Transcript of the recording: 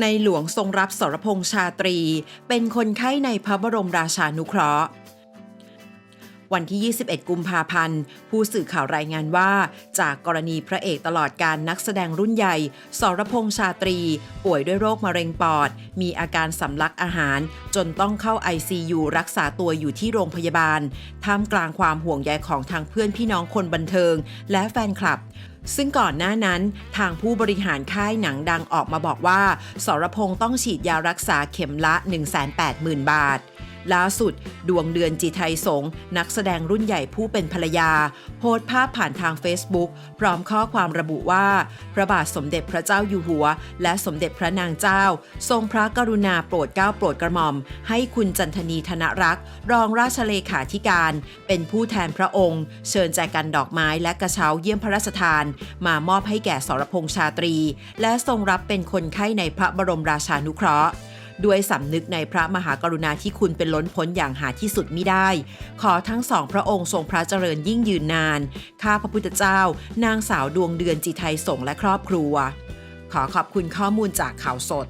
ในหลวงทรงรับสรพงษ์ชาตรี เป็นคนไข้ในพระบรมราชานุเคราะห์ วันที่ 21 กุมภาพันธ์ ผู้สื่อข่าวรายงานว่า จากกรณีพระเอกตลอดการนักแสดงรุ่นใหญ่ สรพงษ์ชาตรี ป่วยด้วยโรคมะเร็งปอด มีอาการสำลักอาหาร จนต้องเข้า ICU รักษาตัวอยู่ที่โรงพยาบาล ท่ามกลางความห่วงใยของทางเพื่อนพี่น้องคนบันเทิง และแฟนคลับซึ่งก่อนหน้านั้นทางผู้บริหารค่ายหนังดังออกมาบอกว่า สรพงษ์ต้องฉีดยารักษาเข็มละ 180,000 บาท ล่าสุด ดวงเดือนจิไทยสง นักแสดงรุ่นใหญ่ผู้เป็นภรรยา โพสต์ภาพผ่านทาง Facebook พร้อมข้อความระบุว่า พระบาทสมเด็จพระเจ้าอยู่หัว และสมเด็จพระนางเจ้า ทรงพระกรุณาโปรดเกล้าโปรดกระหม่อม ให้คุณจันทนีธนรักษ์ รองราชเลขาธิการ เป็นผู้แทนพระองค์ เชิญแจกันดอกไม้และกระเช้าเยี่ยมพระราชทาน มามอบให้แก่สรพงษ์ชาตรี และทรงรับเป็นคนไข้ในพระบรมราชานุเคราะห์ ด้วยสำนึกในพระมหากรุณาธิคุณเป็นล้นพ้นอย่างหาที่สุดมิได้ ขอทั้งสองพระองค์ทรงพระเจริญยิ่งยืนนาน ข้าพระพุทธเจ้า นางสาวดวงเดือนจิไทยสงและครอบครัว ขอขอบคุณข้อมูลจากข่าวสด